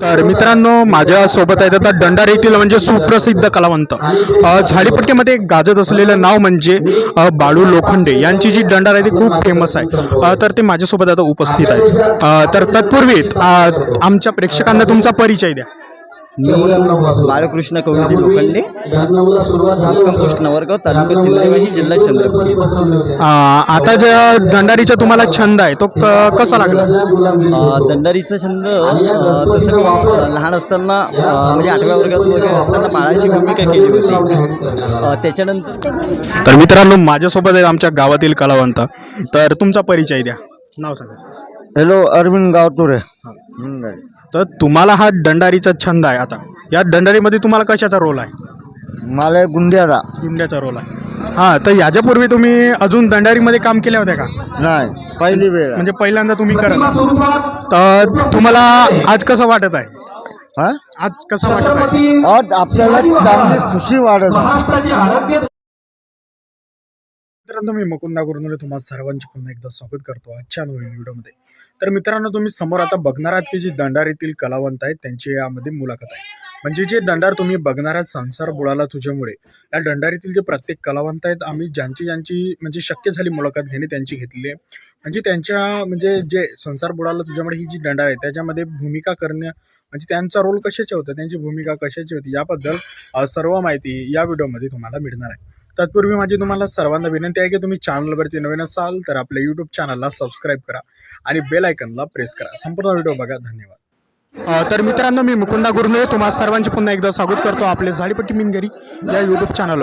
तर मित्रांनो माझ्या सोबत आहेत आता दंडार येथील म्हणजे सुप्रसिद्ध कलावंत. झाडीपट्टीमध्ये गाजत असलेलं नाव म्हणजे बाळू लोखंडे. यांची जी दंडार आहे ती खूप फेमस आहे. तर ते माझ्यासोबत आता उपस्थित आहेत. तर तत्पूर्वी आमच्या प्रेक्षकांना तुमचा परिचय द्या. मी बाळकृष्ण कवळजी लोखंडे पोस्ट नवरगाव तालुका सिंदेवाही जिल्हा चंद्रपूर. आता ज्या दंडारीचा तुम्हाला छंद आहे तो क- कसा लागला? दंडारीचा छंद तसं लहान असताना म्हणजे आठव्या वर्गात वगैरे असताना बाळाची भूमिका केली होती. त्याच्यानंतर तर मित्रांनो माझ्यासोबत आहेत आमच्या गावातील कलावंत. तर तुमचा परिचय द्या. नाव सांगा. हॅलो अरविंद गावतुरे. तर तुम्हाला हा दंडारीचा छंद आहे आता. या दंडारीमध्ये तुम्हाला कशाचा रोल आहे? मला गुंड्याला गुंड्याचा. रोल आहे. हां तर याच्यापूर्वी तुम्ही अजून दंडारीमध्ये काम केल्या होत्या का? नाही पहिली वेळ म्हणजे पहिल्यांदा तुम्ही करत. आहात. तर तुम्हाला आज कसं वाटत आहे? हा? आज कसं वाटत आहे? आज आपल्याला चांगली खुशी वाढत आहे. मित्रांनो मी मुकुंदा गुरुनोले तुम्हाला सर्वांचे पुन्हा एकदा स्वागत करतो आजच्या नवीन व्हिडिओमध्ये. तर मित्रांनो तुम्ही समोर आता बघणार आहात की जी दंडारीतील कलावंत आहेत त्यांची यामध्ये मुलाखत आहे. म्हणजे जे दंडार तुम्ही बघणार आहात संसार बुडाला तुझ्यामुळे या दंडारीतील जे प्रत्येक कलावंत आहेत आम्ही ज्यांची ज्यांची म्हणजे शक्य झाली मुलाखत घेणे त्यांची घेतली. आहे म्हणजे त्यांच्या म्हणजे जे संसार बुडाला तुझ्यामुळे ही जी दंडार आहे त्याच्यामध्ये भूमिका करण्या म्हणजे त्यांचा रोल कशाचा होता त्यांची भूमिका कशाची होती याबद्दल सर्व माहिती या व्हिडिओमध्ये तुम्हाला मिळणार आहे. तत्पूर्वी माझी तुम्हाला सर्वांना विनंती आहे की तुम्ही चॅनलवरती नवीन असाल तर आपल्या यूट्यूब चॅनलला सबस्क्राईब करा आणि बेल आयकनला प्रेस करा. संपूर्ण व्हिडिओ बघा. धन्यवाद. तर मित्रांनो मी मुकुंदा गुरुने तुम्हाला सर्वांचे पुन्हा एकदा स्वागत करतो आपले झाडीपट्टी मिनगरी या यूट्यूब चॅनल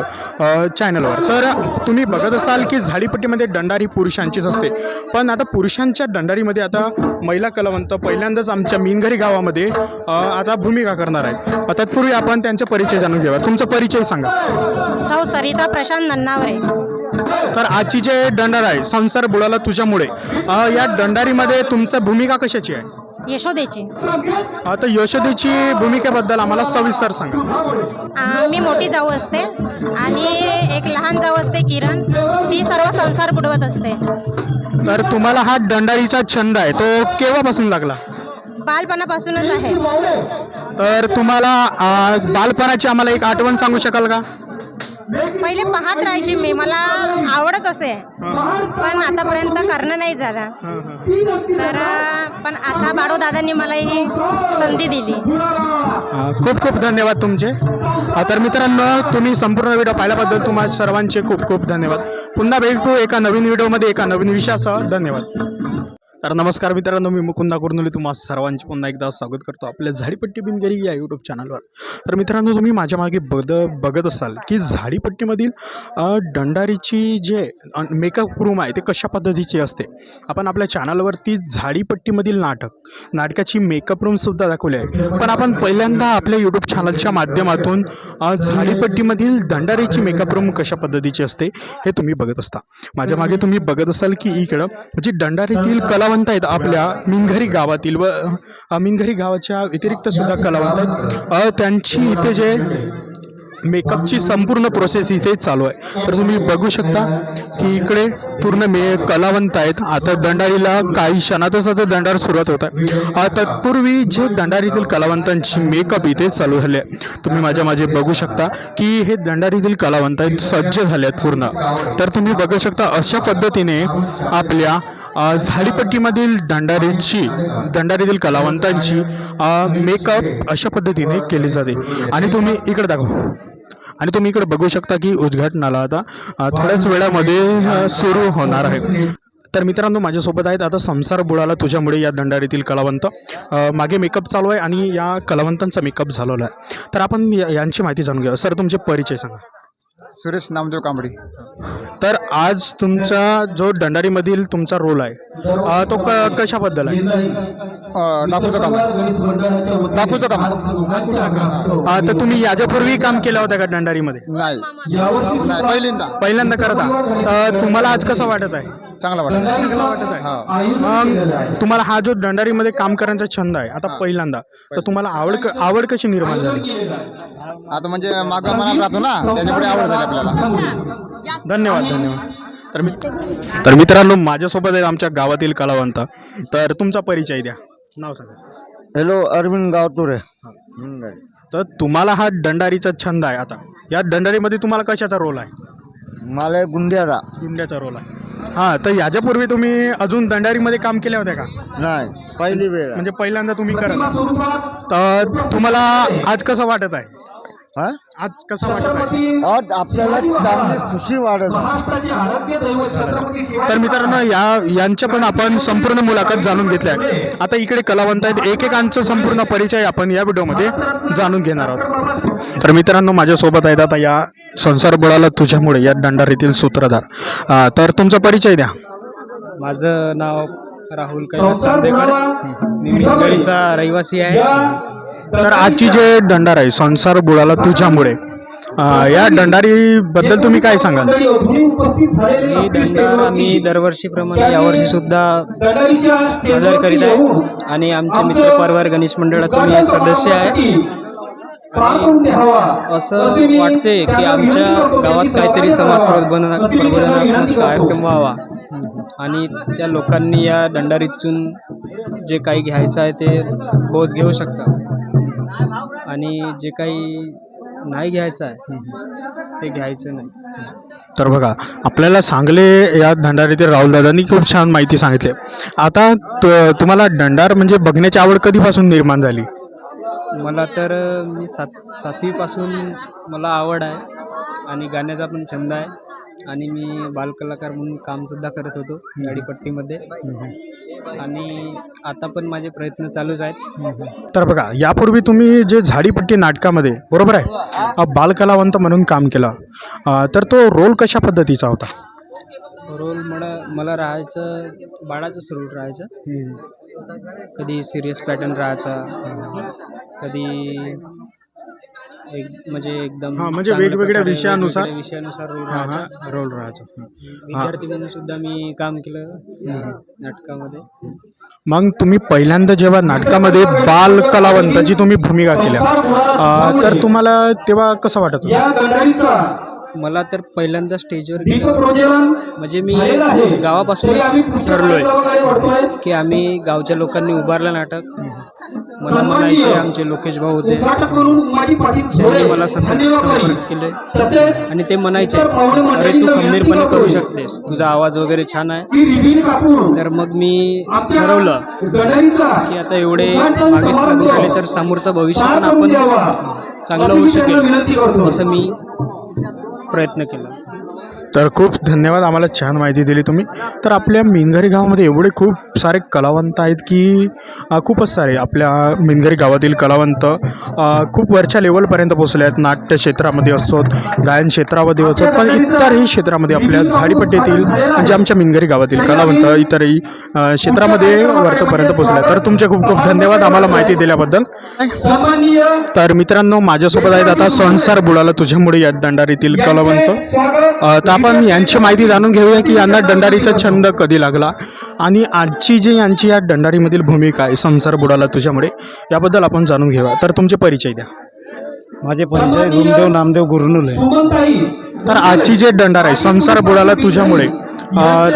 चॅनलवर तर तुम्ही बघत असाल की झाडीपट्टीमध्ये दंडारी पुरुषांचीच असते. पण आता पुरुषांच्या दंडारीमध्ये आता महिला कलावंत पहिल्यांदाच आमच्या मिनघरी गावामध्ये आता भूमिका करणार आहेत. तत्पूर्वी आपण त्यांचा परिचय जाणून घेऊया तुमचा परिचय सांगा. सौ सरिता प्रशांत नन्नावरे. तर आजची जे दंडार आहे संसार बुडाला तुझ्यामुळे या दंडारीमध्ये तुमचं भूमिका कशाची आहे? यशोदेची. आता यशोदेची भूमिकेबद्दल आम्हाला सविस्तर सांगा. आ, मी मोठी जाऊ असते आणि एक लहान जाऊ असते किरण. ती सर्व संसार बुडवत असते. तर तुम्हाला हा दंडारीचा छंद आहे तो केव्हापासून लागला? बालपणापासूनच आहे. तर तुम्हाला बालपणाची आम्हाला एक आठवण सांगू शकाल का? पहिले पाहत राहायची मी. मला आवडत असे. पण आतापर्यंत करणं नाही झालं. तर पण आता बाळू दादांनी मला ही संधी दिली. खूप खूप धन्यवाद तुमचे. तर मित्रांनो तुम्ही संपूर्ण व्हिडिओ पाहिल्याबद्दल तुम्हाला सर्वांचे खूप खूप धन्यवाद. पुन्हा भेटू एका नवीन व्हिडिओमध्ये एका नवीन विषयासह. धन्यवाद. तर नमस्कार मित्रांनो मी मुकुंदा कुर्नुली तुम्हा सर्वांचे पुन्हा एकदा स्वागत करतो आपल्या झाडीपट्टी बिनगरी या यूट्यूब चॅनलवर तर मित्रांनो तुम्ही माझ्या मागे बद बघत असाल की झाडीपट्टीमधील दंडारीची जे मेकअप रूम आहे ते कशा पद्धतीची असते? आपण आपल्या चॅनलवरती झाडीपट्टीमधील नाटक नाटकाची मेकअप रूमसुद्धा दाखवली आहे. पण आपण पहिल्यांदा आपल्या यूट्यूब चॅनलच्या माध्यमातून झाडीपट्टीमधील दंडारीची मेकअप रूम कशा पद्धतीची असते हे तुम्ही बघत असता. माझ्या मागे तुम्ही बघत असाल की इकडं जी दंडारीतील कलावंत आहेत आपल्या मिनघरी गावातील व मिनघरी गावाच्या व्यतिरिक्त सुद्धा कलावंत आहेत. त्यांची इथे जे मेकअपची संपूर्ण प्रोसेस इथे चालू आहे. तर तुम्ही बघू शकता की इकडे पूर्ण मे कलावंत आहेत. आता दंडारीला काही क्षणातच आता दंडार सुरुवात होत आहे. तत्पूर्वी जे दंडारीतील कलावंतांची मेकअप इथे चालू झाले तुम्ही माझ्या माझे बघू शकता की हे दंडारीतील कलावंत आहेत सज्ज झाले आहेत पूर्ण. तर तुम्ही बघू शकता अशा पद्धतीने आपल्या झाडीपट्टीमधील दंडारीची दंडारीतील कलावंतांची मेकअप अशा पद्धतीने केली जाते. आणि तुम्ही इकडे दाखव. आणि तुम्ही इकडे बघू शकता की उद्घाटनाला आता थोड्याच वेळामध्ये सुरू होणार आहे. तर मित्रांनो माझ्यासोबत आहेत आता संसार बुडाला तुझ्यामुळे या दंडारीतील कलावंत. मागे मेकअप चालू आहे आणि या कलावंतांचा मेकअप झालेला आहे. तर आपण या- यांची माहिती जाणून घ्या सर तुमचे परिचय सांगा. सुरेश नामदेव कांबडी तर आज तुमचा जो दंडारीमधील तुमचा रोल आहे अ, तो क कशाबद्दल आहे? डाकूचं काम आहे. डाकूचं काम आहे. अ, तर तुम्ही याच्यापूर्वी काम केलं होतं का दंडारीमध्ये? नाही. नाही पहिल्यांदा. पहिल्यांदा करता तर तुम्हाला आज कसं वाटत आहे? चांगला वाटत चांगलं वाटत आहे. हा. मग तुम्हाला हा जो दंडारीमध्ये काम करण्याचा छंद आहे आता पहिल्यांदा तर तुम्हाला आवड क- आवड कशी निर्माण झाली? आता म्हणजे मागं मनाला राहतो ना त्याच्यामुळे आवड झाली आपल्याला. धन्यवाद धन्यवाद. तर मी तर मित्रांनो माझ्यासोबत आहेत आमच्या गावातील कलावंत. तर तुमचा परिचय द्या. नाव सांगा. हॅलो अरविंद गावतुरे. तर तुम्हाला हा दंडारीचा छंद आहे आता. या दंडारीमध्ये तुम्हाला कशाचा रोल आहे? मला गुंड्याचा गुंड्याचा रोल आहे. हां तर याच्यापूर्वी तुम्ही अजून दंडारीमध्ये काम केले होते का? नाही पहिली वेळ म्हणजे पहिल्यांदा तुम्ही करत आहात. तर तुम्हाला आज कसं वाटत आहे? हा? आज कसं वाटत आहे आज आपल्याला चांगली खुशी वाढत आहे. तर मित्रांनो या यांच्या पण आपण संपूर्ण मुलाखत जाणून घेतल्या आहे आता इकडे कलावंत आहेत. एकेकांचा संपूर्ण परिचय आपण या व्हिडिओमध्ये जाणून घेणार आहोत. तर मित्रांनो माझ्यासोबत आहेत आता या संसार बुडाला तुझ्यामुळे या दंडारीतील सूत्रधार. अं, तर तुमचा परिचय द्या. माझं नाव राहुल कैलास चांदेकर. मी रहिवासी आहे. तर आजची जे दंडार आहे संसार बुडाला तुझ्यामुळे या या दंडारीबद्दल तुम्ही काय सांगाल? ही दंडार आम्ही दरवर्षीप्रमाणे यावर्षी सुद्धा सादर करीत आहे. आणि आमचे मित्र परवार गणेश मंडळाचे मी सदस्य आहे. असं वाटते की आमच्या गावात काहीतरी समाज प्रबोधना प्रबोधनात्मक कार्यक्रम व्हावा. आणि त्या लोकांनी या दंडारीतून जे काही घ्यायचं आहे ते बोध घेऊ शकतात. आणि जे काही नाही घ्यायचं आहे ते घ्यायचं नाही. तर बघा आपल्याला सांगले या दंडारीतील राहुलदादांनी खूप छान माहिती सांगितली. आता त- तुम्हाला दंडार म्हणजे बघण्याची आवड कधीपासून निर्माण झाली? मला तर मी सात सातवीपासून मला आवड आहे आणि गाण्याचा पण छंद आहे. आणि मी बालकलाकार म्हणून कामसुद्धा करत होतो गाडीपट्टीमध्ये आणि आता पण माझे प्रयत्न चालूच आहेत. तर बघा यापूर्वी तुम्ही जे झाडीपट्टी नाटकामध्ये बरोबर आहे? बालकलावंत म्हणून काम केलं. तर तो रोल कशा पद्धतीचा होता? रोल मला मला राहायचं बाळाचंच रोल राहायचं. कधी सिरियस पॅटर्न राहायचा कधी एक म्हणजे एकदम हा, म्हणजे चांगल्या वेगवेगळ्या प्रकारे विषयानुसार- वेगवेगळ्या विषयानुसार रोल हा राहायचा. हा रोल राहायचा विद्यार्थी म्हणून सुद्धा मी काम केलं नाटकामध्ये. मग तुम्ही पहिल्यांदा जेव्हा नाटकामध्ये बाल कलावंताची तुम्ही भूमिका केल्या अ, तर तुम्हाला तेव्हा कसं वाटत होतं? मला तर पहिल्यांदा स्टेजवर गेलं. म्हणजे मी गावापासूनच ठरलोय की आम्ही गावच्या लोकांनी उभारलं नाटक. मला म्हणायचे आमचे लोकेश भाऊ होते. त्यांनी मला सतत संपर्क केले आणि ते म्हणायचे अरे तू खंबीरपणे करू शकतेस. तुझा आवाज वगैरे छान आहे. तर मग मी ठरवलं की आता एवढे मागेच लागून राहिले तर समोरचं भविष्य पण आपण चांगलं होऊ शकेल. असं मी प्रयत्न केला. तर खूप धन्यवाद आम्हाला छान माहिती दिली तुम्ही. तर आपल्या मिनघरी गावामध्ये एवढे खूप सारे कलावंत आहेत की खूपच सारे आपल्या मिनघरी गावातील कलावंत खूप वरच्या लेवलपर्यंत पोहोचले आहेत. नाट्य क्षेत्रामध्ये असोत गायन क्षेत्रामध्ये असोत पण इतरही क्षेत्रामध्ये आपल्या झाडीपट्टीतील म्हणजे आमच्या मिनघरी गावातील कलावंत इतरही क्षेत्रामध्ये वरतपर्यंत पोहोचले आहेत. तर तुमचे खूप खूप धन्यवाद आम्हाला माहिती दिल्याबद्दल. तर मित्रांनो माझ्यासोबत आहेत आता संसार बुडाला तुझ्यामुळे या दंडारीतील कलावंत. तर आपण यांची माहिती जाणून घेऊया की यांना दंडारीचा छंद कधी लागला? आणि आजची जी यांची या दंडारीमधील भूमिका आहे संसार बुडाला तुझ्यामुळे याबद्दल आपण जाणून घेऊया. तर तुमचे परिचय द्या. माझे परिचय रुमदेव नामदेव गुरनुले. तर आजची जे दंडार आहे संसार बुडाला तुझ्यामुळे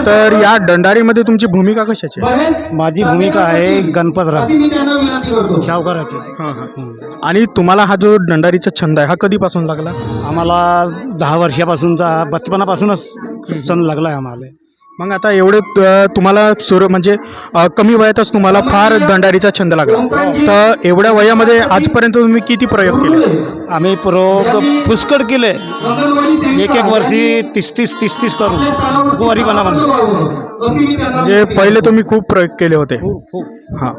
तर या दंडारीमध्ये तुमची भूमिका कशाची आहे? माझी भूमिका आहे गणपतराव शावकाराची हां हां. आणि तुम्हाला हा जो दंडारीचा छंद आहे हा कधीपासून लागला? आम्हाला दहा वर्षापासूनचा बचपनापासूनच सण लागला आहे आम्हाला. मग आता एवढे तुम्हाला सुरू म्हणजे कमी वयातच तुम्हाला फार दंडारीचा छंद लागला. तर एवढ्या वयामध्ये आजपर्यंत तुम्ही किती प्रयोग केले? आम्ही प्रयोग पुष्कळ केले. एक एक वर्षी तीस तीस तीस तीस करून कुवारीपणा म्हणतो म्हणजे पहिले तुम्ही खूप प्रयोग केले होते. हां.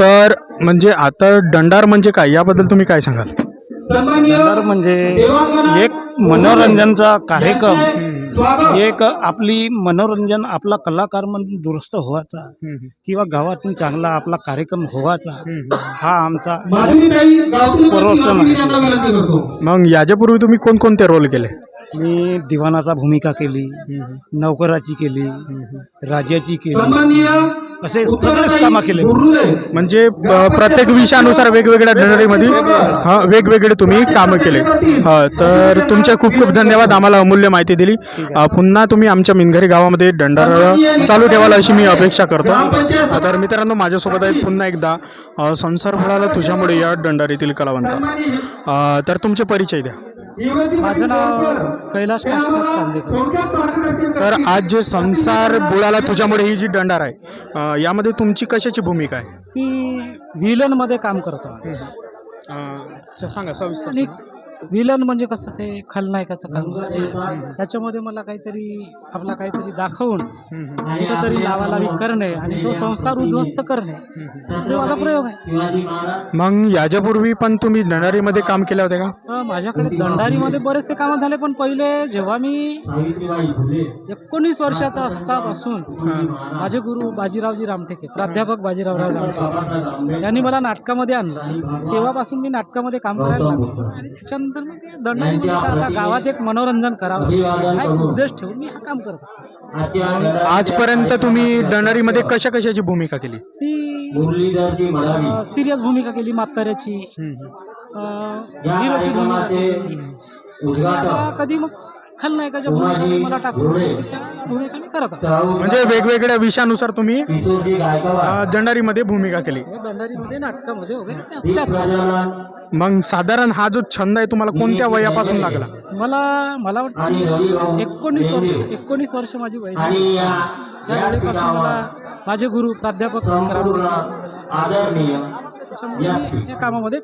तर म्हणजे आता दंडार म्हणजे काय? याबद्दल तुम्ही काय सांगाल? तर म्हणजे एक मनोरंजनचा कार्यक्रम. एक आपली मनोरंजन आपला कलाकार म्हणून दुरुस्त व्हायचा किंवा गावातून चांगला आपला कार्यक्रम व्हायचा हा आमचा प्रवर्तन मग याच्यापूर्वी तुम्ही कोणकोणते रोल केले? मी दिवाणाचा भूमिका केली नौकराची केली राजाची केली. असे सगळेच कामं केले? म्हणजे प्रत्येक विषयानुसार वेगवेगळ्या दंडारीमध्ये हा वेगवेगळे तुम्ही कामं केले. हा तर तुमचे खूप खूप धन्यवाद आम्हाला अमूल्य माहिती दिली. पुन्हा तुम्ही आमच्या मिनघरी गावामध्ये दंडार चालू ठेवाल अशी मी अपेक्षा करतो. तर मित्रांनो माझ्यासोबत आहेत पुन्हा एकदा संसार फळाला तुझ्यामुळे या दंडारीतील कलावंत. तर तुमचे परिचय द्या. माझं नाव कैलास काशीनाथ चांदेकर. तर? आज जे संसार बुळाला तुझ्यामुळे ही जी दंडार आहे यामध्ये तुमची कशाची भूमिका आहे? मी विलनमध्ये काम करतो सांगा सविस्तर विलन म्हणजे कसं ते खलनायकाचं काम असते. त्याच्यामध्ये मला काहीतरी आपला काहीतरी दाखवून कुठंतरी लावालावी करणे आणि तो संसार उद्ध्वस्त करणे. तो माझा प्रयोग आहे. मग याच्यापूर्वी पण तुम्ही दंडारीमध्ये काम केले होते का? माझ्याकडे दंडारीमध्ये बरेचसे कामं झाले पण पहिले जेव्हा मी एकोणीस वर्षाचा असतापासून माझे गुरु बाजीरावजी रामटेके प्राध्यापक बाजीरावराव रामटेके यांनी मला नाटकामध्ये आणलं. तेव्हापासून मी नाटकामध्ये काम करायला लागलो. आणि त्याच्यानंतर मग ते काय आता गावात एक मनोरंजन करावं. हा एक उद्देश ठेवून मी हा काम करतो आजपर्यंत तुम्ही दंडारीमध्ये कशा कशाची भूमिका केली? मी सिरियस भूमिका केली म्हाताऱ्याची. अं, हिरोची भूमिका केली. आणि आता कधी मग खलनायकाच्या भूमिका मला टाकून त्या भूमिका मी करत आहे. म्हणजे वेगवेगळ्या विषयानुसार तुम्ही अ, दंडारीमध्ये भूमिका केली. दंडारीमध्ये नाटकामध्ये वगैरे त्या- त्याच चालतात. मग साधारण हा जो छंद आहे तुम्हाला कोणत्या वयापासून लागला? मला मला वाटतं एकोणीस वर्ष एकोणीस वर्ष माझी वय झाली. त्या वेळेपासून मला माझे गुरु प्राध्यापक त्याच्यामुळे मी या कामामध्ये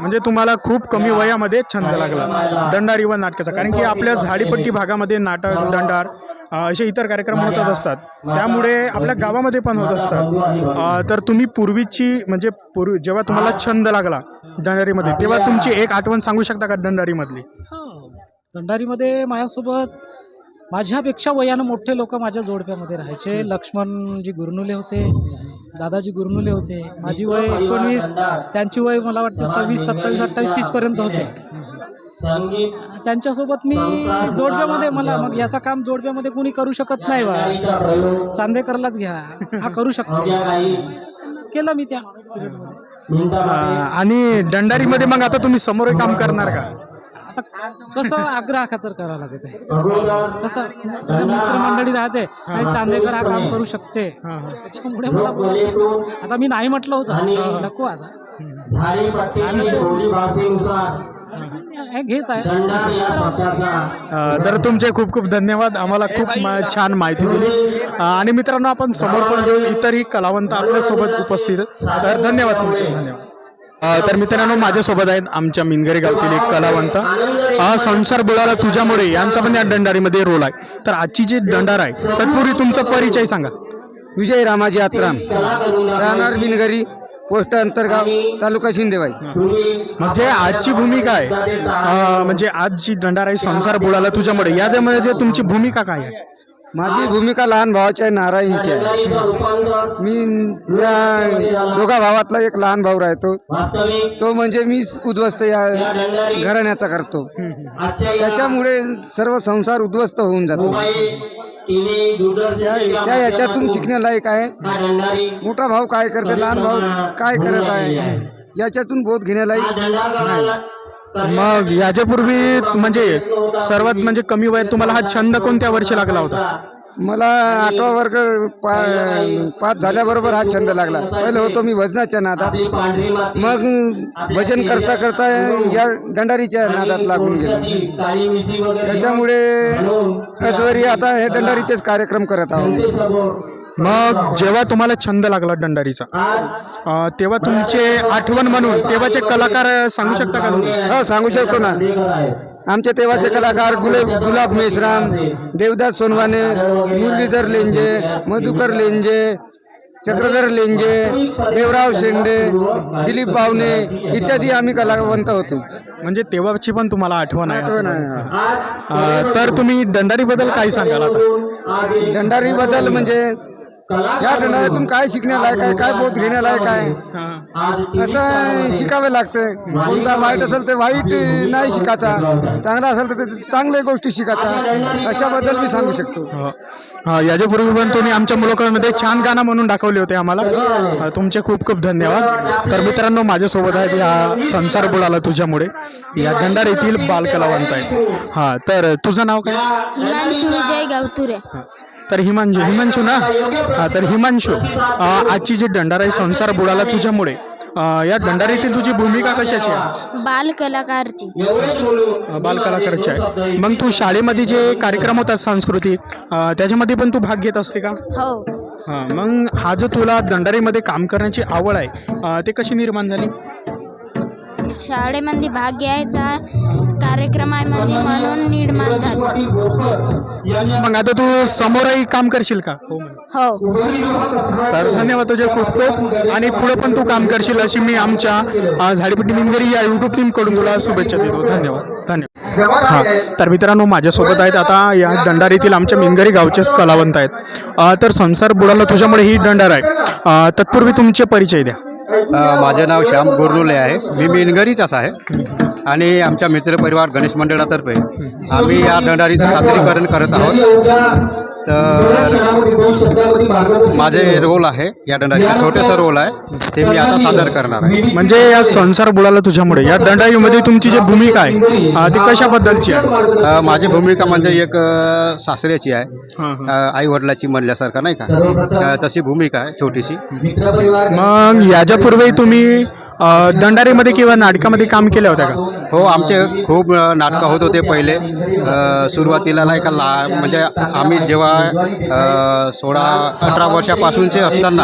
म्हणजे तुम्हाला खूप कमी वयामध्ये छंद लागला. दंडारी व नाटकाचा. कारण की आपल्या झाडीपट्टी भागामध्ये नाटक दंडार असे इतर कार्यक्रम होतच असतात. त्यामुळे आपल्या गावामध्ये पण होत असतात. तर तुम्ही पूर्वीची म्हणजे पूर्वी जेव्हा तुम्हाला छंद लागला दंडारीमध्ये तेव्हा तुमची एक आठवण सांगू शकता का दंडारीमधली? हो. दंडारीमध्ये माझ्यासोबत माझ्यापेक्षा वयानं मोठे लोक माझ्या जोडप्यामध्ये राहायचे. लक्ष्मणजी गुरनुले होते. दादाजी गुरनुले होते. माझी वय एकोणवीस त्यांची वय मला वाटतं सव्वीस सत्तावीस अठ्ठावीस तीसपर्यंत होते. त्यांच्यासोबत मी जोडप्यामध्ये मला मग याचं काम जोडप्यामध्ये कुणी करू शकत नाही बा. चांदेकरलाच घ्या. हा करू शकतो. केलं मी त्या. आणि दंडारीमध्ये मग आता तुम्ही समोर काम करणार का? कसं आग्रह खातर करावं लागत आहे? कसं मित्रमंडळी राहते आणि चांदेकर हा काम करू शकते. त्याच्यामुळे मला. आता मी नाही म्हटलं होतं. नको आता. हे घेत आहे. अ, तर तुमचे खूप खूप धन्यवाद. आम्हाला खूप छान माहिती दिली. आणि मित्रांनो आपण समोर पण घेऊन इतरही कलावंत आपल्यासोबत उपस्थित आहेत. तर धन्यवाद तुमचे. धन्यवाद. तर मित्रांनो माझ्यासोबत आहेत आमच्या मिनगरे गावतील एक कलावंत. संसार बुळाला तुझ्यामुळे यांचा पण या दंडारीमध्ये रोल आहे. तर आजची जी दंडार आहे तत्पूर्वी तुमचा परिचय सांगा. विजय रामाजी आत्राम राहणार बिनगरी पोस्ट अंतरगाव तालुका शिंदेवाई. म्हणजे आजची भूमिका आहे. म्हणजे आज जी दंडार आहे संसार बुळाला तुझ्यामुळे यामध्ये तुमची भूमिका काय आहे? माझी भूमिका लहान भावाची आहे नारायणची आहे. मी या दोघा भावातला एक लहान भाऊ राहतो. तो म्हणजे मी उद्ध्वस्त या घराण्याचा करतो. त्याच्यामुळे सर्व संसार उद्ध्वस्त होऊन जातो. त्या याच्यातून शिकण्यालायक आहे. मोठा भाऊ काय करते लहान भाऊ काय करत आहे याच्यातून बोध घेण्यालायक आहे मग याच्यापूर्वी म्हणजे सर्वात म्हणजे कमी वयात तुम्हाला हा छंद कोणत्या वर्षी लागला होता? मला आठवा वर्ग पा पाच झाल्याबरोबर हा छंद लागला. पहिले होतो मी वजनाच्या नादात. मग भजन करता करता या दंडारीच्या नादात लागून गेलो. त्याच्यामुळे आता हे दंडारीचेच कार्यक्रम करत आहोत. मग जेव्हा तुम्हाला छंद लागला दंडारीचा अं, तेव्हा तुमचे आठवण म्हणून तेव्हाचे कलाकार सांगू शकता का तुम्ही? हो सांगू शकतो ना. आमचे तेव्हाचे कलाकार गुले गुलाब मेश्राम देवदास सोनवाने मुरलीधर लेंजे मधुकर लेंजे चक्रधर लेंजे देवराव शेंडे दिलीप बावणे इत्यादी आम्ही कलावंत होतो. म्हणजे तेव्हाची पण तुम्हाला आठवण आहे. आठवण आहे. अं, तर तुम्ही दंडारीबद्दल काय सांगाल आता? दंडारी बदल म्हणजे या दंडाऱ्यातून काय शिकण्यालायक आहे काय बोध घेण्यालायक आहे? असं शिकावे लागते? कोणता वाईट असेल ते वाईट नाही शिकायचा. चांगला असेल तर ते चांगल्या गोष्टी शिकायचा. अशाबद्दल मी सांगू शकतो. हो. याच्यापूर्वी पण तुम्ही आमच्या मुलाखतीमध्ये छान गाणं म्हणून दाखवले होते आम्हाला. हा, तुमचे खूप खूप धन्यवाद. तर मित्रांनो माझ्यासोबत आहेत या संसार बुडाला तुझ्यामुळे. या दंडार येथील बालकलावंत आहेत. हा तर तुझं नाव काय? हिमांशु विजय गवतुरे. तर हिमांशू हिमांशू ना? हा तर हिमांशू अं, आजची जी दंडार आहे संसार बुडाला तुझ्यामुळे. अं, या दंडारीतील तुझी भूमिका कशाची आहे? बाल कलाकारची अं, बालकलाकाराची आहे. मग तू शाळेमध्ये जे कार्यक्रम होतात सांस्कृतिक अं, त्याच्यामध्ये पण तू भाग घेत असते का? हो. हां मग हा जो तुला दंडारीमध्ये काम करण्याची आवड आहे अं, ते कशी निर्माण झाली? शाळेमध्ये भाग घ्यायचा कार्यक्रमामध्ये म्हणून निर्माण झाली मग आता तू समोरही काम करशील का? हो. हो. तर धन्यवाद तुझे खूप खूप. आणि पुढे पण तू काम करशील अशी मी आमच्या अ, झाडीपट्टी मिनगरी या युट्यूब टीमकडून तुला शुभेच्छा देतो. धन्यवाद. धन्यवाद. हां. तर मित्रांनो माझ्यासोबत आहेत आता या दंडारीतील आमच्या मिनगरी गावचेच कलावंत आहेत. अ, तर संसार बुडाला तुझ्यामुळे ही दंडार आहे. अ, तत्पूर्वी तुमचे परिचय द्या. माझे नाव श्याम गोरनुले आहे. मी मिनगरीचाच आहे. आणि आमच्या मित्रपरिवार गणेश मंडळातर्फे आम्ही या दंडारीचं सादरीकरण करत आहोत. तर माझे रोल आहे या दंडारीचं छोटेसं रोल आहे ते मी आता सादर करणार आहे. म्हणजे या संसार बुडाला तुझ्यामुळे. या दंडाईमध्ये तुमची जी भूमिका आहे अ, ती कशाबद्दलची आहे? अ, माझी भूमिका म्हणजे एक अ, सासऱ्याची आहे. आई वडिलाची म्हणल्यासारखं नाही का? अ, तशी भूमिका आहे छोटीशी. मग याच्यापूर्वी तुम्ही दंडारीमध्ये किंवा नाटकामध्ये काम केलं होतं का? हो आमचे खूप नाटकं होत होते पहिले. अ, सुरुवातीला नाही का ला म्हणजे आम्ही जेव्हा अ, सोळा अठरा वर्षापासूनचे असताना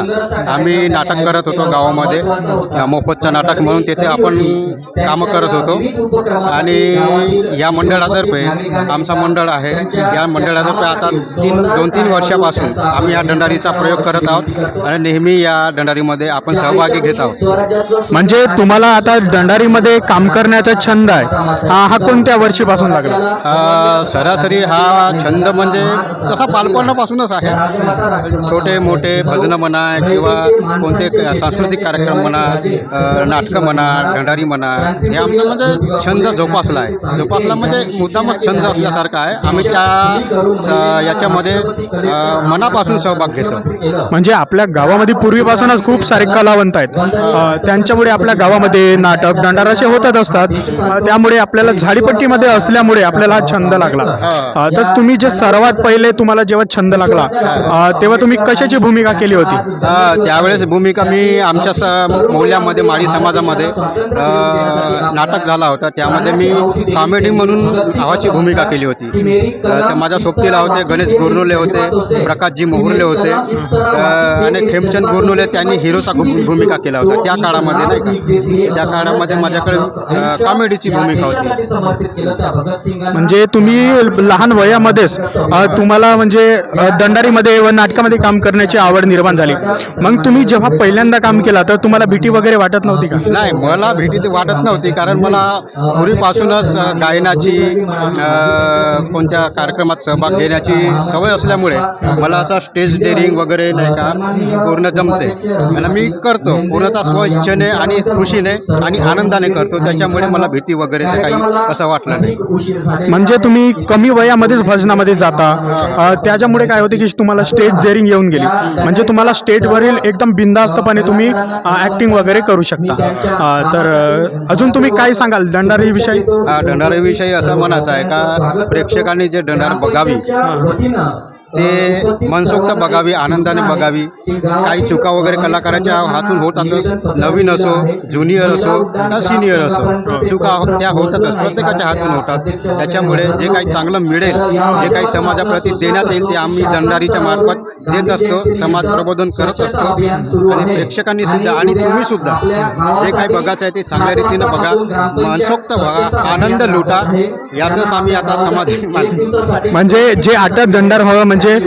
आम्ही नाटक करत होतो गावामध्ये अ, मोफतचं नाटक म्हणून तिथे आपण कामं करत होतो. आणि या मंडळातर्फे आमचा मंडळ आहे या मंडळातर्फे आता तीन दोन तीन वर्षापासून आम्ही या दंडारीचा प्रयोग करत आहोत. आणि नेहमी या दंडारीमध्ये आपण सहभागी घेत आहोत. म्हणजे तुम्हाला आता दंडारीमध्ये काम करण्याचा छंद आहे. हा कोणत्या वर्षीपासून लागला? अ, सरासरी हा छंद म्हणजे तसा बालपणापासूनच आहे. छोटे मोठे भजनं म्हणा किंवा कोणते क- सांस्कृतिक कार्यक्रम म्हणा अ, नाटकं म्हणा दंडारी म्हणा हे आमचा म्हणजे छंद जोपासला आहे. जोपासला म्हणजे मुद्दामच छंद असल्यासारखा आहे. आम्ही त्या स- याच्यामध्ये अ, मनापासून सहभाग घेतो. म्हणजे आपल्या गावामध्ये पूर्वीपासूनच खूप सारे कलावंत आहेत. अ, त्यांच्यामुळे आपल्या गावामध्ये नाटक दंडाराशे असे होतच असतात. त्यामुळे आपल्याला झाडीपट्टीमध्ये असल्यामुळे आपल्याला हा छंद लागला. तर तुम्ही जे सर्वात पहिले तुम्हाला जेव्हा छंद लागला तेव्हा तुम्ही कशाची भूमिका केली होती? त्यावेळेस भूमिका मी आमच्या स मौल्यामध्ये माळी समाजामध्ये अ, नाटक झाला होता. त्यामध्ये मी कॉमेडी म्हणून नावाची भूमिका केली होती. अ, तर माझ्या सोबतीला होते गणेश गोरनुले होते प्रकाशजी मोहर्ले होते अ, आणि खेमचंद गोरनुले त्यांनी हिरोचा भू- भूमिका केला होता. त्या काळामध्ये नाही का? त्या काळामध्ये माझ्याकडे कॉमेडीची भूमिका होती. म्हणजे तुम्ही लहान वयामध्येच तुम्हाला म्हणजे दंडारीमध्ये व नाटकामध्ये काम करण्याची आवड निर्माण झाली. मग तुम्ही जेव्हा पहिल्यांदा काम केला तर तुम्हाला भीती वगैरे वाटत नव्हती का? नाही मला भीती तर वाटत नव्हती कारण मला पूर्वीपासूनच गायनाची कोणत्या कार्यक्रमात सहभाग घेण्याची सवय असल्यामुळे मला असं स्टेज डेअरिंग वगैरे नाही का पूर्ण जमते. आणि मी करतो पूर्णतः स्वइच्छेने आणि खुशीने आणि आनंदाने करतो. त्याच्यामुळे मला भीती वगैरे काही असं वाटलं नाही. म्हणजे तुम्ही कमी वयामध्येच भजनामध्ये जाता. त्याच्यामुळे काय होते की तुम्हाला स्टेज डेअरिंग येऊन गेली. म्हणजे तुम्हाला स्टेजवरील एकदम बिंदास्तपणे तुम्ही ॲक्टिंग वगैरे करू शकता. तर अजून तुम्ही काय सांगाल? दंडारी विषयी? हा दंडारीविषयी असं म्हणायचं आहे का? प्रेक्षकांनी जे दंडार बघावी ते मनसोक्त बघावी आनंदाने बघावी. काही चुका वगैरे कलाकाराच्या हातून होतातच नवीन असो ज्युनियर असो सिनियर असो. चुका हो- त्या होतातच प्रत्येकाच्या हातून होतात. त्याच्यामुळे जे काही चांगलं मिळेल जे काही समाजाप्रती देण्यात येईल ते आम्ही दंडारीच्या मार्फत देत असतो समाज प्रबोधन करत असतो. आणि प्रेक्षकांनी सुद्धा आणि तुम्ही सुद्धा जे काही बघायचं आहे ते चांगल्या रीतीनं बघा. मनसोक्त बघा. आनंद लुटा. यातच आम्ही आता समाधी मानतो. म्हणजे जे आता दंडार हवं म्हणजे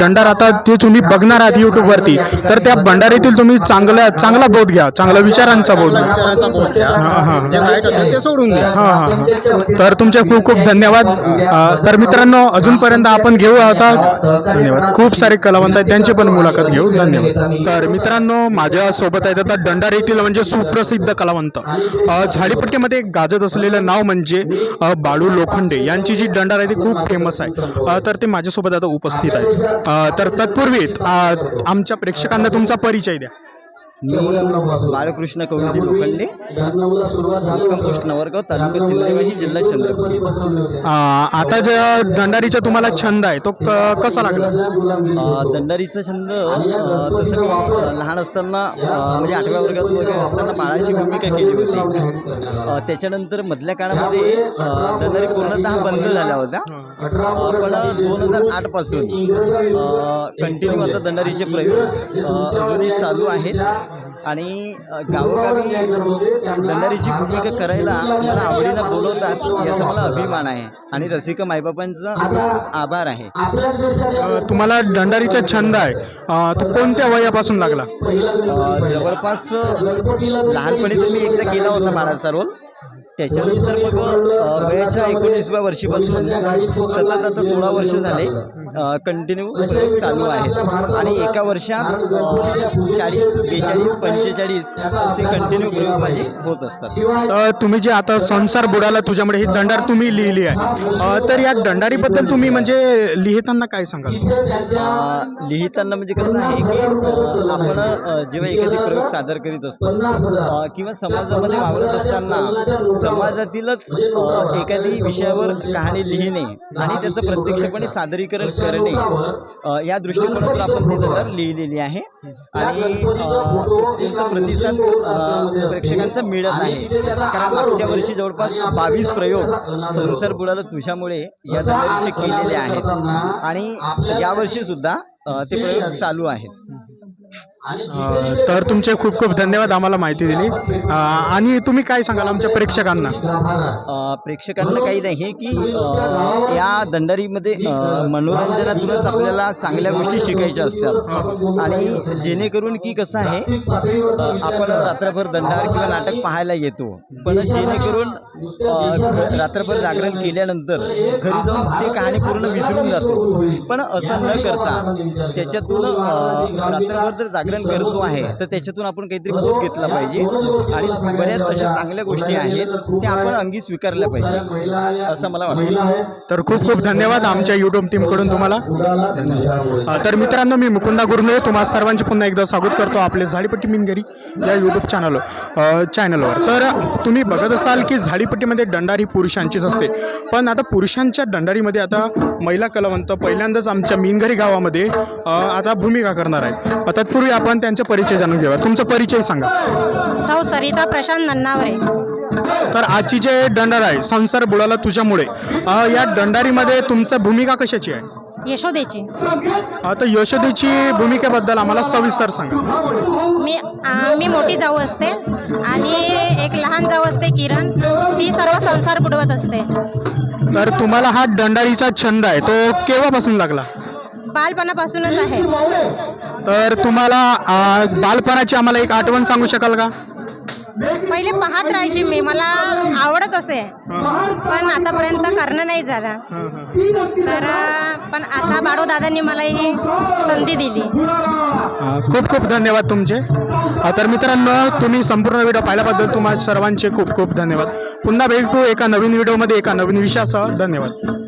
दंडार आता ते तुम्ही बघणार आहात यूट्यूबवरती तर त्या भंडारीतील तुम्ही चांगल्या चांगला बोध घ्या. चांगल्या विचारांचा बोध घ्या. विचारांचा बोध घ्या. हां, हां. जे वाईट असेल ते सोडून द्या. हां हां हां. तर तुमचे खूप खूप धन्यवाद. तर मित्रांनो अजूनपर्यंत आपण घेऊ आता. धन्यवाद. खूप सारे कलावंत आहेत. त्यांची पण मुलाखत घेऊ. धन्यवाद. तर मित्रांनो माझ्या सोबत आहेत आता दंडार येथील म्हणजे सुप्रसिद्ध कलावंत. झाडीपट्टीमध्ये गाजत असलेलं नाव म्हणजे बाळू लोखंडे. यांची जी दंडार आहे ती खूप फेमस आहे. तर ते माझ्यासोबत आता उपस्थित आहेत. तर तत्पूर्वी आमच्या प्रेक्षकांना तुमचा परिचय द्या. मी बाळकृष्ण कवळजी लोखंडे. पोस्ट नवरगाव तालुका सिंदेवाही जिल्हा चंद्रपूर. आता जे दंडारीचा तुम्हाला छंद आहे तो क- कसा लागला? दंडारीचा छंद तसं लहान असताना म्हणजे आठव्या वर्गात वगैरे असताना बाळाची भूमिका केली होती. त्याच्यानंतर मधल्या काळामध्ये दंडारी पूर्णतः बंद झाल्या होत्या पण दोन हजार आठपासून कंटिन्यू आता दंडारीचे प्रयोग अजूनही चालू आहेत. आणि गावोगावी दंडारीची भूमिका करायला मला आवडीनं बोलवतात याचा मला अभिमान आहे. आणि रसिक मायबापांचा आभार आहे. तुम्हाला दंडारीचा छंद आहे. तो कोणत्या वयापासून लागला? जवळपास लहानपणी तर मी एकदा केला होता बाळाचा रोल. त्याच्यानंतर मग वयाच्या एकोणीसव्या वर्षीपासून सतत आता सोळा वर्ष झाले कंटिन्यू चालू आहेत आणि एका वर्षात चाळीस बेचाळीस पंचेचाळीस असे कंटिन्यू प्रयोग माझे होत असतात. तुम्ही जे आता संसार बुडाला तुझ्यामुळे ही दंडार तुम्ही लिहिली आहे. तर या दंडारीबद्दल तुम्ही म्हणजे लिहिताना काय सांगाल? लिहिताना म्हणजे कसं आहे की आपण जेव्हा एखादी प्रयोग सादर करीत असतो किंवा समाजामध्ये वावरत असताना समाजातीलच एखादी विषयावर कहाणी लिहिणे आणि त्याचं प्रत्यक्षपणे सादरीकरण करणे या दृष्टिकोनातून आपण ते दंडार लिहिलेली आहे. आणि प्रतिसाद प्रेक्षकांचा मिळत आहे. कारण मागच्या वर्षी जवळपास बावीस प्रयोग संसार बुडाला तुझ्यामुळे या दंडारीचे केलेले आहेत. आणि यावर्षी सुद्धा ते प्रयोग चालू आहेत. तर तुमचे खूप खूप धन्यवाद आम्हाला माहिती दिली. आणि तुम्ही काय सांगाल आमच्या प्रेक्षकांना? प्रेक्षकांना काही नाही हे की या दंडारीमध्ये मनोरंजनातूनच आपल्याला चांगल्या गोष्टी शिकायच्या असतात. आणि जेणेकरून की कसं आहे आपण रात्रभर दंडार किंवा नाटक पाहायला येतो. पण जेणेकरून रात्रभर जागरण केल्यानंतर घरी जाऊन ते कहाणी पूर्ण विसरून जातो. पण असं न करता त्याच्यातून रात्रभर जर जागरण करतो आहे तर त्याच्यातून आपण काहीतरी बोध घेतला पाहिजे. आणि बऱ्याच अशा चांगल्या गोष्टी आहेत त्या आपण अंगी स्वीकारल्या पाहिजे असं मला वाटतं. तर खूप खूप धन्यवाद आमच्या युट्यूब टीमकडून तुम्हाला. धन्यवाद. तर मित्रांनो मी मुकुंदा गुरुने तुम्हा सर्वांचे पुन्हा एकदा स्वागत करतो आपले झाडीपट्टी मिनगरी या यूट्यूब चॅनल चॅनलवर तर तुम्ही बघत असाल की झाडीपट्टीमध्ये दंडारी पुरुषांचीच असते. पण आता पुरुषांच्या दंडारीमध्ये आता महिला कलावंत पहिल्यांदाच आमच्या मिनगरी गावामध्ये आता भूमिका करणार आहेत. तत्पूर्वी आपण त्यांचा परिचय जाणून घेऊया तुमचा परिचय सांगा. सौ सरिता प्रशांत नन्नावरे. तर आजची जे दंडार आहे संसार बुडाला तुझ्यामुळे अ, या दंडारीमध्ये तुमचं भूमिका कशाची आहे? यशोदेची. आता यशोदेची भूमिकेबद्दल आम्हाला सविस्तर सांगा. मी आ, मी मोठी जाऊ असते आणि एक लहान जाऊ असते किरण. ती सर्व संसार बुडवत असते. तर तुम्हाला हा दंडारीचा छंद आहे तो केव्हापासून लागला? बालपणापासूनच आहे. तर तुम्हाला बालपणाची आम्हाला एक आठवण सांगू शकाल का? पहिले पाहत राहायची मी. मला आवडत असे. पण आतापर्यंत करणं नाही झाला. तर पण आता बाळूदादांनी मला ही संधी दिली. खूप खूप धन्यवाद तुमचे. तर मित्रांनो तुम्ही संपूर्ण व्हिडिओ पाहिल्याबद्दल तुम्हा सर्वांचे खूप खूप धन्यवाद. पुन्हा भेटू एका नवीन व्हिडिओमध्ये एका नवीन विषयासह. धन्यवाद.